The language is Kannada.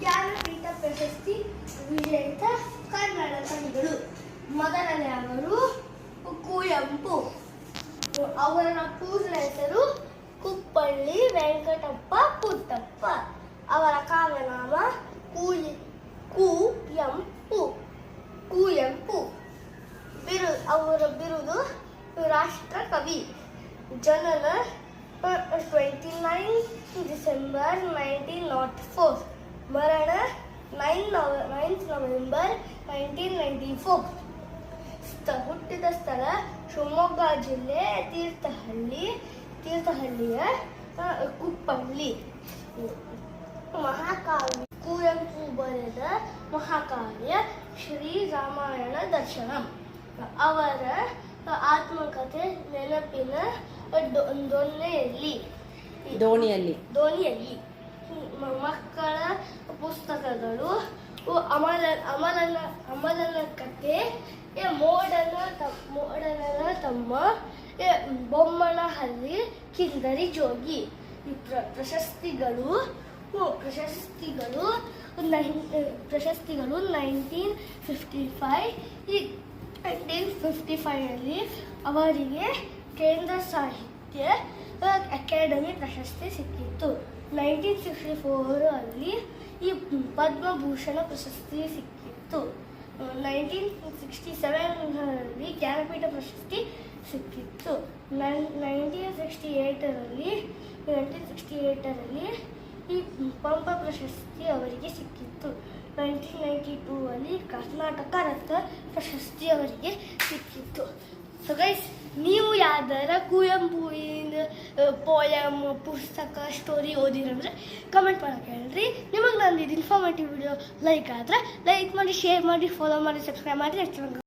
ಜ್ಞಾನಪೀಠ ಪ್ರಶಸ್ತಿ ವಿಜೇತ ಕನ್ನಡ ಕವಿಗಳು ಮೊದಲನೇ ಅವರು ಕುವೆಂಪು ಅವರ ಪೂರ್ಣ ಹೆಸರು ಕುಪ್ಪಳ್ಳಿ ವೆಂಕಟಪ್ಪ ಪುಟ್ಟಪ್ಪ. ಅವರ ಕಾವ್ಯನಾಮ ಕೂಲಿ ಕುವೆಂಪು ಕುವೆಂಪು ಬಿರು, ಅವರ ಬಿರುದು ರಾಷ್ಟ್ರ ಕವಿ ಜನನ twenty nine December nineteen naught four. ಮರಣ ನೈನ್ ನವ ninth November nineteen ninety four ಸ್ಥ ಹುಟ್ಟಿದ ಸ್ಥಳ ಶಿವಮೊಗ್ಗ ಜಿಲ್ಲೆ ತೀರ್ಥಹಳ್ಳಿ ತೀರ್ಥಹಳ್ಳಿಯ ಆ, ಕುಪ್ಪಳ್ಳಿ ಮಹಾಕಾವ್ಯ ಕುವೆಂಪು ಬರೆದ ಮಹಾಕಾವ್ಯ ಶ್ರೀ ರಾಮಾಯಣ ದರ್ಶನ ಅವರ ಆತ್ಮಕಥೆ ನೆನಪಿನ ದೊ- ದೊನ್ನೆಯಲ್ಲಿ ದೋಣಿಯಲ್ಲಿ ದೋಣಿಯಲ್ಲಿ ಮ- ಮಕ್ಕಳ ಪುಸ್ತಕಗಳು ಅಮಲ, ಅಮಲನ ಅಮಲನ ಕತೆ ಎ ಮೋಡನ ಮೋಡನ ತಮ್ಮ. ಎ ಬೊಮ್ಮನಹಳ್ಳಿ, ಕಿಂದರಿ ಜೋಗಿ. ಈ ಪ್ರ- ಪ್ರಶಸ್ತಿಗಳು. ಪ್ರಶಸ್ತಿಗಳು ನೈನ್ ಪ್ರಶಸ್ತಿಗಳು ನೈನ್ಟೀನ್ ಫಿಫ್ಟಿ ಫೈವ್ ಈ ನೈನ್ಟೀನ್ ಫಿಫ್ಟಿ ಫೈವಲ್ಲಿ ಅವರಿಗೆ ಕೇಂದ್ರ ಸಾಹಿತ್ಯ ಅಕಾಡೆಮಿ ಪ್ರಶಸ್ತಿ ಸಿಕ್ಕಿತ್ತು. ನೈನ್ಟೀನ್ ಸಿಕ್ಸ್ಟಿ ಫೋರಲ್ಲಿ ಈ ಪದ್ಮಭೂಷಣ ಪ್ರಶಸ್ತಿ ಸಿಕ್ಕಿತ್ತು. ನೈನ್ಟೀನ್ ಸಿಕ್ಸ್ಟಿ ಸೆವೆನ್ನಲ್ಲಿ ಜ್ಞಾನಪೀಠ ಪ್ರಶಸ್ತಿ ಸಿಕ್ಕಿತ್ತು. ನೈನ್ಟೀನ್ ಸಿಕ್ಸ್ಟಿ ಏಯ್ಟರಲ್ಲಿ ನೈನ್ಟೀನ್ ಸಿಕ್ಸ್ಟಿ ಏಯ್ಟರಲ್ಲಿ ಈ ಪಂಪ ಪ್ರಶಸ್ತಿ ಅವರಿಗೆ ಸಿಕ್ಕಿತ್ತು. ನೈನ್ಟೀನ್ ನೈಂಟಿ ಟೂ ಅಲ್ಲಿ ಕರ್ನಾಟಕ ರತ್ನ ಪ್ರಶಸ್ತಿ ಅವರಿಗೆ ಸಿಕ್ಕಿತ್ತು. ಸೊ ಗೈಸ್ ನೀವು ಯಾವ್ದಾರ ಕುವೆಂಪುವಿನ ಪೋಯಮ್, ಪುಸ್ತಕ ಸ್ಟೋರಿ ಓದಿರಂದ್ರೆ ಕಮೆಂಟ್ ಮಾಡಕ್ಕೆ ಹೇಳ್ರಿ. ನಿಮಗೆ ನಂದು ಇದು ಇನ್ಫಾರ್ಮೇಟಿವ್ ವಿಡಿಯೋ ಲೈಕ್ ಆದರೆ ಲೈಕ್ ಮಾಡಿ ಶೇರ್ ಮಾಡಿ ಫಾಲೋ ಮಾಡಿ ಸಬ್ಸ್ಕ್ರೈಬ್ ಮಾಡಿ ನೆಕ್ಸ್ಟ್